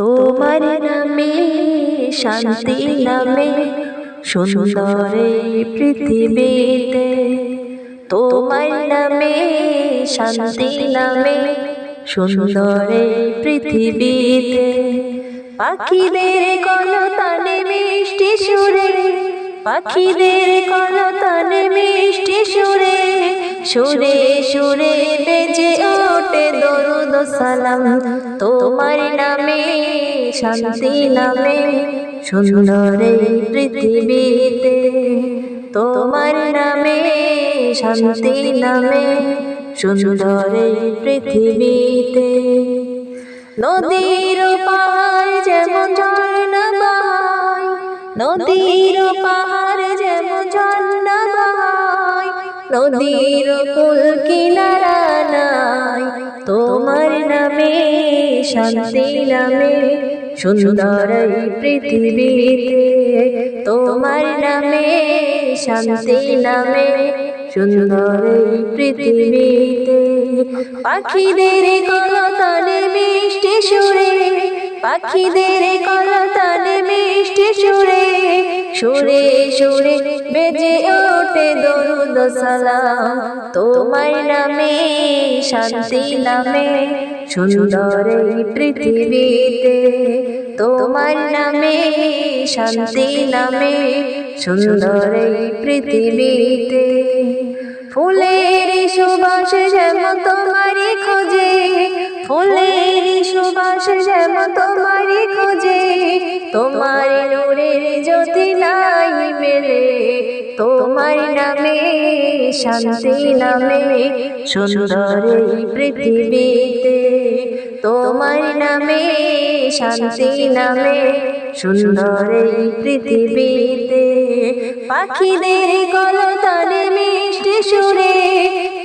তোমার নামে, শান্তি নামে, সুন্দর পৃথিবীতে। তোমার নামে, শান্তি নামে, সুন্দর পৃথিবীতে। পাখিদের কলতানে মিষ্টি সুরে, পাখিদের কলতানে মিষ্টি সুরে সুরে সুরে বেজে ওঠে দরুদ সালাম। তোমার নামে শান্তি নামে সুন্দর পৃথিবীতে। তোমার নামে শান্তি নামে সুন্দর পৃথিবীতে। নদীর পাহাড় যেমন ঝর্ণা বাহায় নদীর পাহাড় যেমন ঝর্ণা বাহায় নদীর কুল কিনারা নাই। তোমার নামে শান্তি নামে সুন্দর এই পৃথিবীতে তোমার নামে শান্তি নামে সুন্দর এই পৃথিবীতে পাখিদের কলতানে মিষ্টি পাখিদের কলতানে মিষ্টি সুরে সুরে সুরে বেজে ওঠে দরুদ সালাম। তোমার নামে, শান্তি নামে, সুন্দর পৃথিবীতে। তোমার নামে, শান্তি নামে, সুন্দর পৃথিবীতে। ফুলের সুবাস যেমন তোমারই খোঁজে, ফুলের সুবাস যেমন তোমার নূরের জ্যোতি নাই মেলে, তোমার নামে শান্তি নামে, সুন্দর পৃথিবীতে। তোমার নামে শান্তি নামে, সুন্দর পৃথিবীতে। পাখিদের কলতানে মিষ্টি সুরে,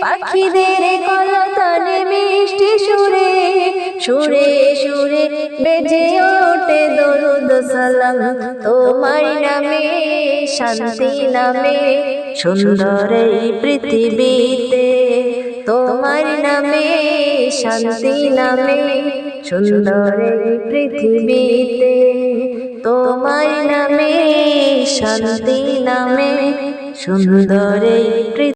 পাখিদের কলতানে মিষ্টি সুরে সুরে সুরে বেজে ওঠে দরুদ সালাম। তোমার নামে, শান্তি নামে, সুন্দর এই পৃথিবীতে। তোমার নামে, শান্তি নামে, সুন্দর এই পৃথিবীতে। তোমার নামে, শান্তি নামে, সুন্দর